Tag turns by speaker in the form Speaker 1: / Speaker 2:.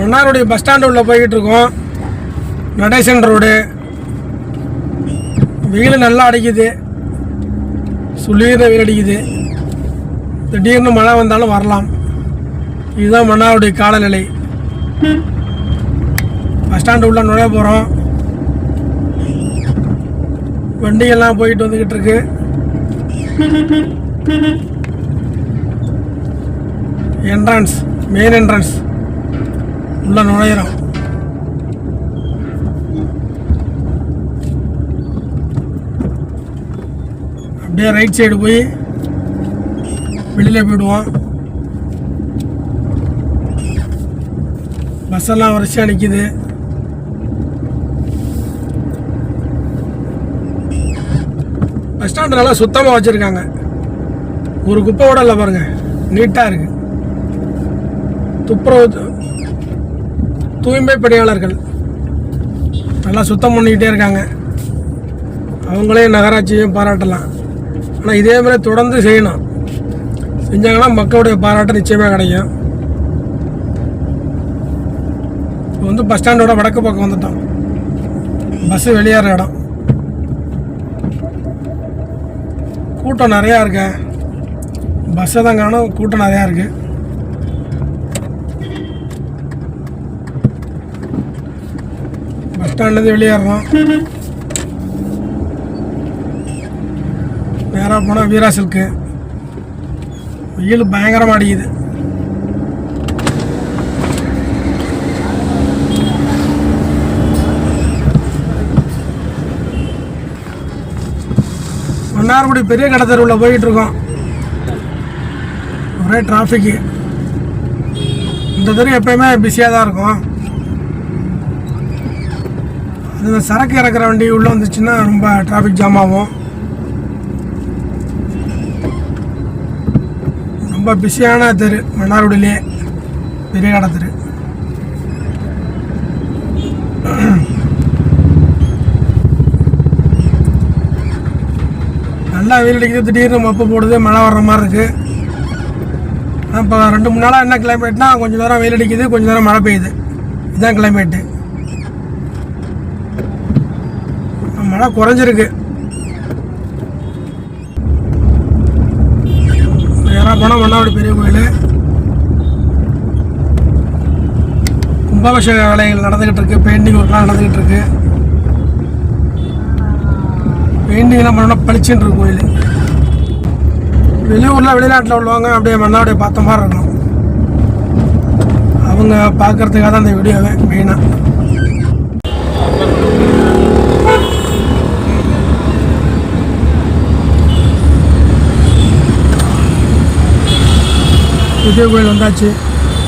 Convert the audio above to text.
Speaker 1: மன்னாருடைய bus stand உள்ள போய்கிட்டு இருக்கோம். நடேசன் ரோடு வெயில் நல்லா அடிக்குது. சுளீர வெயில் அடிக்குது. திடீர்னு மழை வந்தாலும் வரலாம். இதுதான் மன்னாருடைய காலநிலை. பஸ் ஸ்டாண்டு உள்ள நுழைய போகிறோம் வண்டியெல்லாம் போயிட்டு வந்துக்கிட்டு இருக்கு. என்ட்ரன்ஸ் மெயின் என்ட்ரன்ஸ் உள்ள நுழையிறோம் அப்படியே ரைட் சைடு போய் வெளியில் போயிடுவோம். பஸ் எல்லாம் வரிசையாக நிற்கிது பஸ் ஸ்டாண்ட் நல்லா சுத்தமாக வச்சுருக்காங்க. ஒரு குப்பை கூட இல்லை பாருங்க நீட்டாக இருக்கு. துப்புரவு தூய்மை பணியாளர்கள். நல்லா சுத்தம் பண்ணிக்கிட்டே இருக்காங்க. அவங்களையும் நகராட்சியையும் பாராட்டலாம். ஆனால் இதே மாதிரி தொடர்ந்து செய்யணும். செஞ்சாங்கன்னா மக்களுடைய பாராட்டு நிச்சயமாக கிடைக்கும். இப்போ வந்து பஸ் ஸ்டாண்டோட வடக்கு பக்கம் வந்துட்டோம். பஸ்ஸு வெளியேற இடம். கூட்டம் நிறையா இருக்கு. பஸ்ஸை தான் காணும் கூட்டம் நிறையா இருக்குது பஸ் ஸ்டாண்ட்லேருந்து வெளியேறோம் நேராக போனால் வீரா சில்க்கு. வெயில் பயங்கரமாக அடிக்குது. மன்னார்குடி பெரிய கடை தெருவில் போயிட்டுருக்கோம். ஒரே டிராஃபிக்கு இந்த தெரு எப்பயுமே பிஸியாக தான் இருக்கும். அது சரக்கு இறக்குற வண்டி உள்ளே வந்துச்சுன்னா ரொம்ப டிராஃபிக் ஜாம் ஆகும். ரொம்ப பிஸியான தெரு மன்னார்குடியிலே. பெரிய கடை தெரு. நல்லா வெயில் அடிக்குது திடீர்னு மப்பு போடுது மழை வர்ற மாதிரி இருக்குது இப்போ ரெண்டு மூணு நாளாக என்ன கிளைமேட்னா கொஞ்சம் நேரம் வெயில் அடிக்குது கொஞ்சம் நேரம் மழை பெய்யுது. இதுதான் கிளைமேட்டு மழை குறைஞ்சிருக்கு. நேராக போனால் மன்னாடி பெரிய கோயில். கும்பாபிஷேக வேலைகள் நடந்துக்கிட்டு இருக்கு. பெயிண்டிங் ஒர்க்லாம் நடந்துக்கிட்டு இருக்கு. பெயிண்டிங்லாம் பண்ணோம்னா பளிச்சுன்னு இருக்கும் கோயில். வெளியூரில் வெளிநாட்டில் உள்ளவங்க அப்படியே மன்னாடியை பார்த்த மாதிரி இருக்கும் அவங்க பார்க்கறதுக்காக தான் அந்த வீடியோவே மெயினாக பெரிய கோயில் வந்தாச்சு